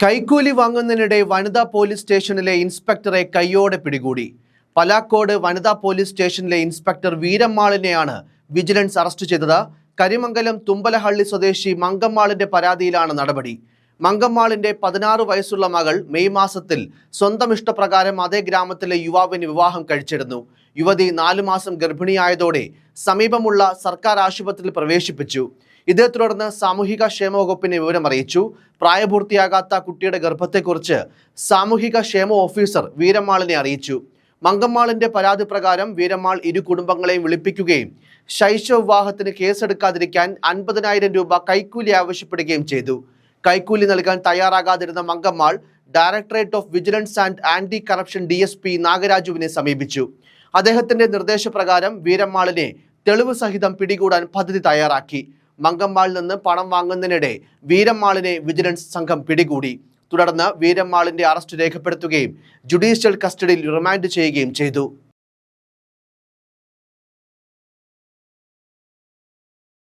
കൈക്കൂലി വാങ്ങുന്നതിനിടെ വനിതാ പോലീസ് സ്റ്റേഷനിലെ ഇൻസ്പെക്ടറെ കയ്യോടെ പിടികൂടി. പലാക്കോട് വനിതാ പോലീസ് സ്റ്റേഷനിലെ ഇൻസ്പെക്ടർ വീരമ്മാളിനെയാണ് വിജിലൻസ് അറസ്റ്റ് ചെയ്തത്. കരിമംഗലം തുമ്പലഹള്ളി സ്വദേശി മങ്കമ്മാളിന്റെ പരാതിയിലാണ് നടപടി. മങ്കമ്മാളിന്റെ പതിനാറ് വയസ്സുള്ള മകൾ മെയ് മാസത്തിൽ സ്വന്തം ഇഷ്ടപ്രകാരം അതേ ഗ്രാമത്തിലെ യുവാവിന് വിവാഹം കഴിച്ചിരുന്നു. യുവതി നാലു മാസം ഗർഭിണിയായതോടെ സമീപമുള്ള സർക്കാർ ആശുപത്രിയിൽ പ്രവേശിപ്പിച്ചു. ഇതേ തുടർന്ന് സാമൂഹിക ക്ഷേമ വകുപ്പിന് വിവരം അറിയിച്ചു. പ്രായപൂർത്തിയാകാത്ത കുട്ടിയുടെ ഗർഭത്തെക്കുറിച്ച് സാമൂഹിക ക്ഷേമ ഓഫീസർ വീരമാളിനെ അറിയിച്ചു. മങ്കമ്മാളിന്റെ പരാതി പ്രകാരം വീരമ്മാൾ ഇരു കുടുംബങ്ങളെയും വിളിപ്പിക്കുകയും ശൈശവ വിവാഹത്തിന് കേസെടുക്കാതിരിക്കാൻ അൻപതിനായിരം രൂപ കൈക്കൂലി ആവശ്യപ്പെടുകയും ചെയ്തു. കൈക്കൂലി നൽകാൻ തയ്യാറാകാതിരുന്ന Mangammal directorate of vigilance and anti corruption D നാഗരാജുവിനെ സമീപിച്ചു. അദ്ദേഹത്തിന്റെ നിർദ്ദേശപ്രകാരം വീരമ്മാളിനെ തെളിവ് സഹിതം പിടികൂടാൻ പദ്ധതി തയ്യാറാക്കി. മങ്കമ്മാളിൽ നിന്ന് പണം വാങ്ങുന്നതിനിടെ വീരമ്മാളിനെ വിജിലൻസ് സംഘം പിടികൂടി. തുടർന്ന് വീരമ്മാളിന്റെ അറസ്റ്റ് രേഖപ്പെടുത്തുകയും ജുഡീഷ്യൽ കസ്റ്റഡിയിൽ റിമാൻഡ് ചെയ്യുകയും ചെയ്തു.